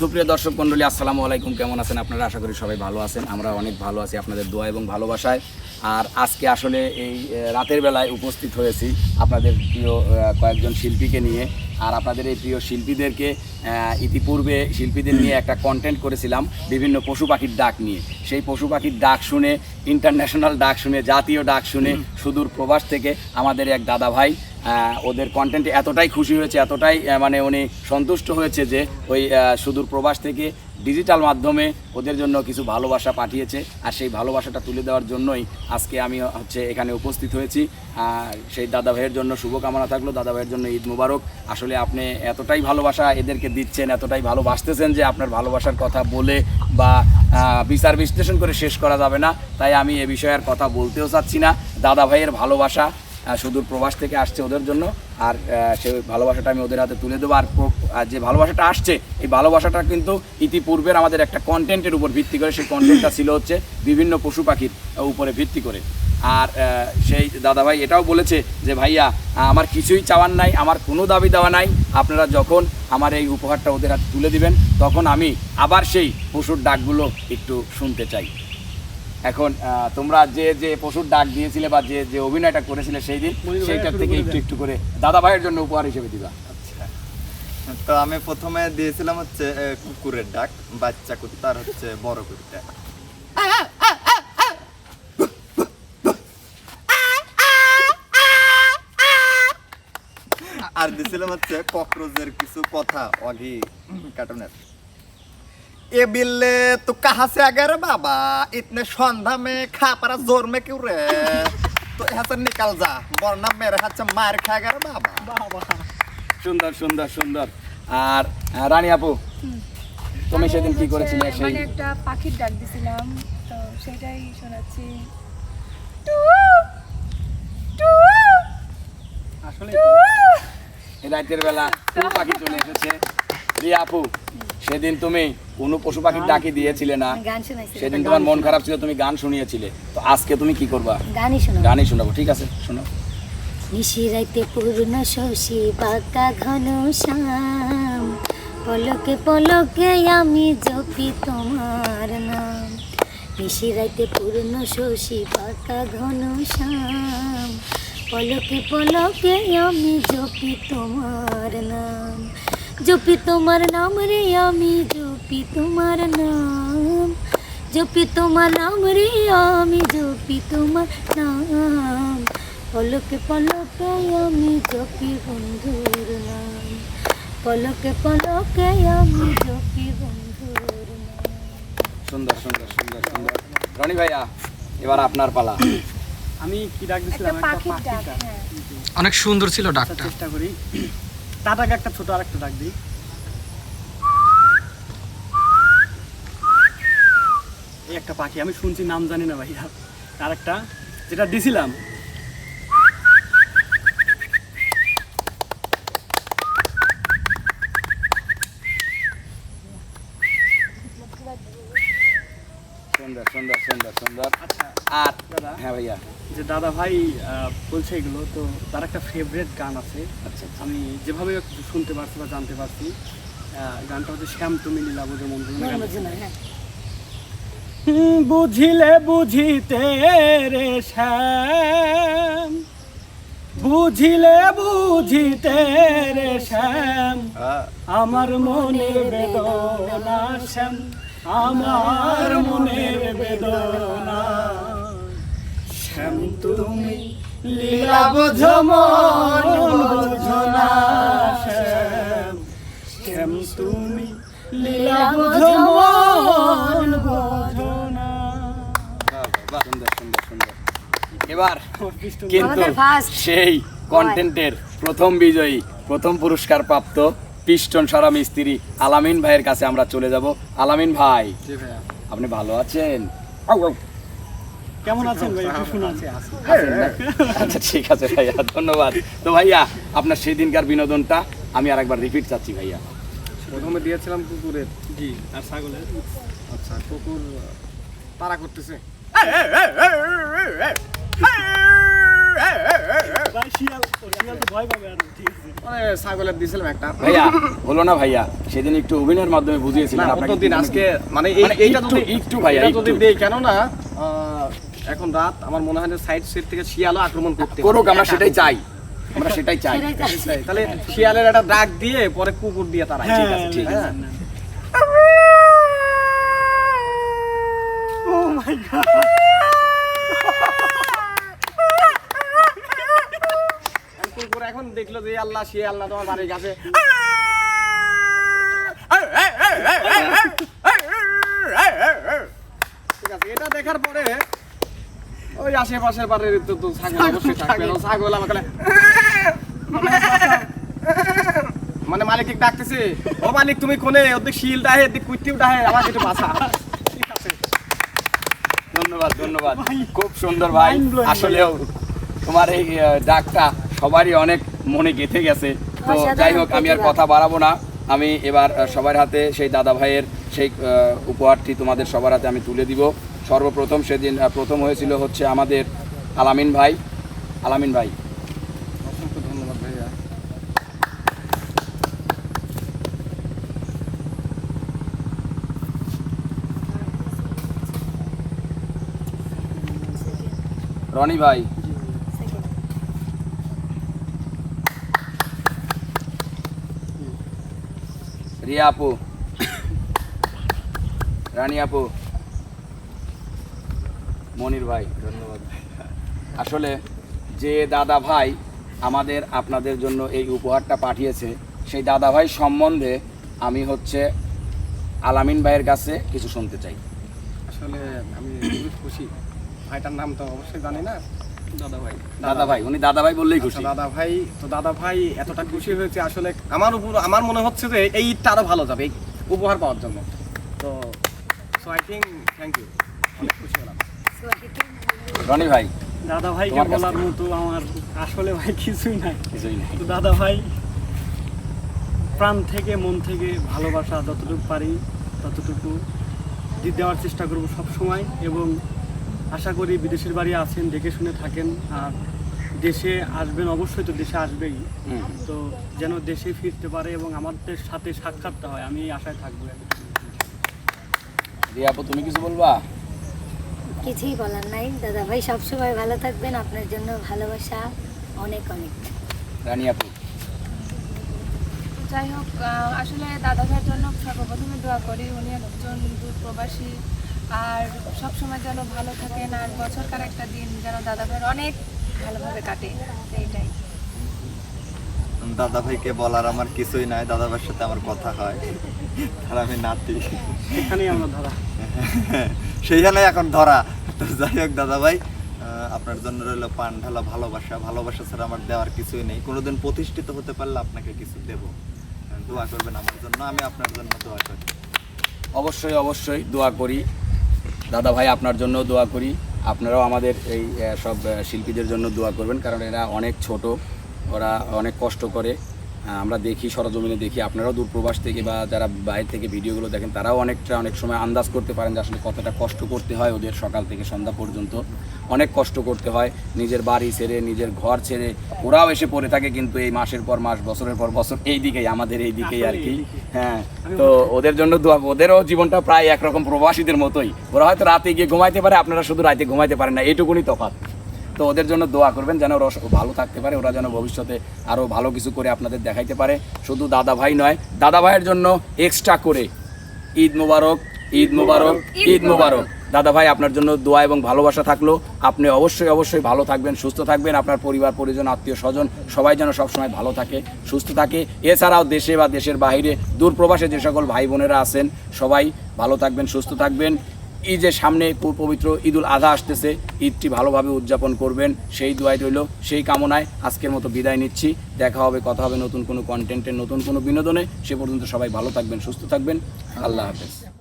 সুপ্রিয় দর্শক মণ্ডলী আসসালামু আলাইকুম। কেমন আছেন আপনারা? আশা করি সবাই ভালো আছেন। আমরা অনেক ভালো আছি আপনাদের দোয়া এবং ভালোবাসায়। আর আজকে আসলে এই রাতের বেলায় উপস্থিত হয়েছি আপনাদের প্রিয় কয়েকজন শিল্পীকে নিয়ে। আর আপনাদের এই প্রিয় শিল্পীদেরকে ইতিপূর্বে শিল্পীদের নিয়ে একটা কন্টেন্ট করেছিলাম বিভিন্ন পশু পাখির ডাক নিয়ে। সেই পশু পাখির ডাক শুনে ইন্টারন্যাশনাল ডাক শুনে জাতীয় ডাক শুনে সুদূর প্রবাস থেকে আমাদের এক দাদা ভাই ওদের কন্টেন্টে এতটাই খুশি হয়েছে এতটাই মানে উনি সন্তুষ্ট হয়েছে যে ওই সুদূর প্রবাস থেকে ডিজিটাল মাধ্যমে ওদের জন্য কিছু ভালোবাসা পাঠিয়েছে। আর সেই ভালোবাসাটা তুলে দেওয়ার জন্যই আজকে আমি হচ্ছে এখানে উপস্থিত হয়েছি। আর সেই দাদা ভাইয়ের জন্য শুভকামনা থাকল দাদা ভাইয়ের জন্য ঈদ মুবারক। আসলে আপনি এতটাই ভালোবাসা এদেরকে দিচ্ছেন এতটাই ভালোবাসতেছেন যে আপনার ভালোবাসার কথা বলে বা বিচার বিশ্লেষণ করে শেষ করা যাবে না। তাই আমি এ বিষয়ে আর কথা বলতেও চাচ্ছি না। দাদা ভাইয়ের ভালোবাসা সুদূর প্রবাস থেকে আসছে ওদের জন্য। আর সেই ভালোবাসাটা আমি ওদের হাতে তুলে দেবো। আর যে ভালোবাসাটা আসছে, এই ভালোবাসাটা কিন্তু ইতিপূর্বের আমাদের একটা কন্টেন্টের উপর ভিত্তি করে সেই কন্টেন্টটা ছিল হচ্ছে বিভিন্ন পশু পাখির উপরে ভিত্তি করে। আর সেই দাদাভাই এটাও বলেছে যে ভাইয়া আমার কিছুই চাওয়ার নাই আমার কোনো দাবি দেওয়া নাই। আপনারা যখন আমার এই উপহারটা ওদের হাতে তুলে দিবেন তখন আমি আবার সেই পশুর ডাকগুলো একটু শুনতে চাই। এখন তোমরা যে যে পশুর ডাক দিয়েছিলে বা যে যে অভিনয়টা করেছিলে সেই দিন সেইটার থেকে একটু একটু করে দাদা ভাইয়ের জন্য উপহার হিসেবে দিবা। তো আমি প্রথমে দিয়েছিলাম হচ্ছে কুকুরের ডাক বাচ্চা কুত্তা আর হচ্ছে বড় কুত্তা। আর দিছিলাম হচ্ছে ককরোচের কিছু কথা অঘি কার্টুনের এ বিললে তো কাহাসে আগে রে বাবা? ইতনে সন্ধ্যা মে খা পারা জোর মে কিউ রে? তো এহাতে নিকাল যা। বর্ণা মেরে হাতে মার খা গে বাবা। বাবা। সুন্দর সুন্দর সুন্দর। আর রানী আপু তুমি সেদিন কি করেছিলে মানে সেই মানে একটা পাখির ডাক দিছিলাম তো সেটাই শোনাচ্ছি। টু টু আসলে রাতের বেলা কোনো পাখি চলে এসেছে। রিয়া আপু সেদিন তুমি কোনো পশু পাখির ডাকি দিয়েছিলে না? সেদিন তোমার মন খারাপ ছিল তুমি গান শুনিয়েছিলে। তো আজকে তুমি কি করবা? গানই শোনা গানই শোনাবো ঠিক আছে শোনো। নিশিরাইতে পূর্ণ শশী বাঁকা ঘন শ্যাম পলকে পলকে আমি জপি তোমার নাম। নিশিরাইতে পূর্ণ শশী বাঁকা ঘন শ্যাম পলকে পলকে আমি জপি তোমার নাম। জপি তোমার নাম রে, আমি জপি তোমার নাম। জপি তোমার নাম রে, আমি জপি তোমার নাম। পলকে পলকে আমি জপি বন্ধুর নাম। পলকে পলকে আমি জপি বন্ধুর নাম। সুন্দর সুন্দর সুন্দর সুন্দর। রনি ভাইয়া, এবার আপনার পালা। আমি কি ডাক দিছিলাম? একটা পাখির ডাক হ্যাঁ। অনেক সুন্দর ছিল আচ্ছা, ডাকটা। চেষ্টা করি। টাটাকে একটা ছোট আরেকটা ডাক দিই। এই একটা পাখি আমি শুনছি নাম জানি না ভাইয়া। আরেকটা যেটা দিছিলাম সুন্দর সুন্দর সুন্দর সুন্দর আচ্ছা আর দাদা হ্যাঁ ভাইয়া। যে দাদা ভাই বলছে এগুলো তো তার একটা ফেভারিট গান আছে। আচ্ছা আচ্ছা। আমি যেভাবে শুনতে পারছি বা জানতে পারছি গানটা হচ্ছে শ্যাম তুমি লীলা বোঝো মন তুমি গান। বুঝলো হ্যাঁ। বুঝিলে বুঝিতে রে শ্যাম বুঝিলে বুঝিতে রে শ্যাম আমার মনের বেদনা শ্যাম। আমার মনের বেদনা। শ্যাম তুমি লীলা বোঝো মন বোঝো না শ্যাম। শ্যাম তুমি লীলা বোঝো মন বোঝো না। সুন্দর সুন্দর সুন্দর এবার কিন্তু সেই কন্টেন্টের প্রথম বিজয়ী প্রথম পুরস্কার প্রাপ্ত পিস্টন সারা মিস্ত্রি আলামিন ভাইয়ের কাছে আমরা চলে যাব আলামিন ভাই আপনি ভালো আছেন। কেমন আছেন ভাই? আচ্ছা ঠিক আছে ভাইয়া ধন্যবাদ তো ভাইয়া আপনার সেই দিনকার বিনোদনটা আমি আরেকবার রিপিট চাচ্ছি ভাইয়া প্রথমে দিয়েছিলাম কুকুরের জি আর ছাগলের আচ্ছা কুকুর তারা করতেছে ঠিক মানে ছাগলের দিয়েছিলাম একটা ভাইয়া হলো না ভাইয়া সেদিন একটু অভিনয়ের মাধ্যমে বুঝিয়েছিলেন না আপনাকে অতদিন কিন্তু আজকে মানে এইটা একটু- একটু ভাইয়া, যদি দেই কেননা আহ, এখন রাত আমার হয় যে সাইড সেট থেকে শিয়ালও আক্রমণ করতে করুক আমরা সেটাই চাই। আমরা সেটাই চাই। তাহলে শিয়ালের একটা ডাক দিয়ে পরে কুকুর দিয়ে তারা। ঠিক আছে ঠিক আছে। ও মাই গড কুকুর এখন দেখল যে আল্লাহ শিয়াল না তোমার বাড়ির কাছে ঠিক আছে এটা দেখার পরে ওই আশেপাশের বাড়ির তো তো ছাগল অবশ্যই থাকবে ছাগল। আমাকে মানে মালিক ডাকতেছে ও মালিক তুমি কোনে? ওদিক শিল ডাহে ওদিক কুইটিও ডাহে আমার একটু ঠিক আছে। ধন্যবাদ ধন্যবাদ। খুব সুন্দর ভাই আসলেও তোমার এই ডাকটা সবারই অনেক মনে গেঁথে গেছে। তো যাই হোক আমি আর কথা বাড়াবো না। আমি এবার সবার হাতে সেই দাদা ভাইয়ের সেই উপহারটি তোমাদের সবার হাতে আমি তুলে দিব। সর্বপ্রথম সেদিন প্রথম হয়েছিল হচ্ছে আমাদের আলামিন ভাই। আলামিন ভাই। অসংখ্য ধন্যবাদ ভাইয়া। রনি ভাই। রিয়া আপু। রানী আপু। মনির ভাই, ধন্যবাদ। আসলে যে দাদা ভাই আমাদের আপনাদের জন্য এই উপহারটা পাঠিয়েছে, সেই দাদা ভাই সম্বন্ধে আমি হচ্ছে আলামিন ভাইয়ের কাছে কিছু শুনতে চাই। আসলে আমি খুশি। ভাইটার নাম তো অবশ্যই জানি না। দাদা ভাই উনি দাদা ভাই বললেই খুশি আচ্ছা, দাদা ভাই তো দাদা ভাই এতটা খুশি হয়েছে আসলে আমার উপর আমার মনে হচ্ছে যে এই ঈদটা আরও ভালো যাবে উপহার পাওয়ার জন্য। তো so I think thank you অনেক খুশি হলাম। রনি ভাই দাদা ভাইকে বলার মতো আমার আসলে ভাই কিছুই নাই। কিছুই নেই। তো দাদা ভাই প্রাণ থেকে মন থেকে ভালোবাসা যতটুকু পারি ততটুকু দিয়ে দেওয়ার চেষ্টা করব সব সময় এবং আশা করি বিদেশের বাড়ি আছেন দেখে শুনে থাকেন আর দেশে আসবেন অবশ্যই তো দেশে আসবেই। তো যেন দেশে ফিরতে পারে এবং আমাদের সাথে সাক্ষাৎটা হয় আমি এই আশায় থাকব। রিয়া আপু তুমি কিছু বলবা? কিছুই বলার নাই। দাদা ভাই সবসময় ভালো থাকবেন আপনার জন্য ভালোবাসা অনেক অনেক। রানী আপু। যাই হোক আসলে দাদা ভাইয়ের জন্য সর্বপ্রথমে দোয়া করি। উনি একজন দূর প্রবাসী আর সবসময় যেন ভালো থাকেন আর বছরকার একটা দিন যেন দাদা ভাইয়ের অনেক ভালোভাবে কাটে এইটাই দাদা ভাইকে বলার আমার কিছুই নাই দাদা ভাইয়ের সাথে আমার কথা হয়। আর আমি নাতি। এখানেই আমরা ধরা। সেইখানে এখন ধরা। তো যাই হোক দাদা ভাই আপনার জন্য রইল পান ঢালা ভালোবাসা। ভালোবাসা ছাড়া আমার দেওয়ার কিছুই নেই। কোনোদিন প্রতিষ্ঠিত হতে পারলে আপনাকে কিছু দেব। দোয়া করবেন আমার জন্য আমি আপনার জন্য দোয়া করি। অবশ্যই অবশ্যই দোয়া করি। দাদা ভাই, আপনার জন্য দোয়া করি। আপনারাও আমাদের এই সব শিল্পীদের জন্য দোয়া করবেন, কারণ এরা অনেক ছোট, ওরা অনেক কষ্ট করে। আমরা দেখি সরজমিনে দেখি আপনারাও দূরপ্রবাস থেকে বা যারা বাইরে থেকে ভিডিওগুলো দেখেন তারাও অনেকটা অনেক সময় আন্দাজ করতে পারেন যে আসলে কতটা কষ্ট করতে হয় ওদের সকাল থেকে সন্ধ্যা পর্যন্ত। অনেক কষ্ট করতে হয় নিজের বাড়ি ছেড়ে নিজের ঘর ছেড়ে। ওরাও এসে পড়ে থাকে কিন্তু এই মাসের পর মাস বছরের পর বছর এই দিকেই আমাদের এই দিকেই আর কি। হ্যাঁ তো ওদের জন্য দোয়া ওদেরও জীবনটা প্রায় একরকম প্রবাসীদের মতোই। ওরা হয়তো রাতে গিয়ে ঘুমাইতে পারে আপনারা শুধু রাতে ঘুমাইতে পারেন না এইটুকুনি তফাৎ। তো ওদের জন্য দোয়া করবেন যেন ওরা ভালো থাকতে পারে ওরা যেন ভবিষ্যতে আরও ভালো কিছু করে আপনাদের দেখাইতে পারে। শুধু দাদা ভাই নয় দাদা ভাইয়ের জন্য এক্সট্রা করে। ঈদ মুবারক ঈদ মুবারক ঈদ মুবারক। দাদা ভাই আপনার জন্য দোয়া এবং ভালোবাসা থাকল। আপনি অবশ্যই অবশ্যই ভালো থাকবেন সুস্থ থাকবেন। আপনার পরিবার পরিজন আত্মীয় স্বজন সবাই যেন সবসময় ভালো থাকে সুস্থ থাকে। এছাড়াও দেশে বা দেশের বাইরে দূর প্রবাসে যে সকল ভাই বোনেরা আছেন সবাই ভালো থাকবেন সুস্থ থাকবেন। এই যে সামনে পবিত্র ঈদুল আধা আসতেছে। ঈদটি ভালোভাবে উদযাপন করবেন। সেই দোয়াই রইল, সেই কামনায় আজকের মতো বিদায় নিচ্ছি। দেখা হবে, কথা হবে নতুন কোনো কন্টেন্টের নতুন কোনো বিনোদনে। সে পর্যন্ত সবাই ভালো থাকবেন, সুস্থ থাকবেন। আল্লাহ হাফেজ।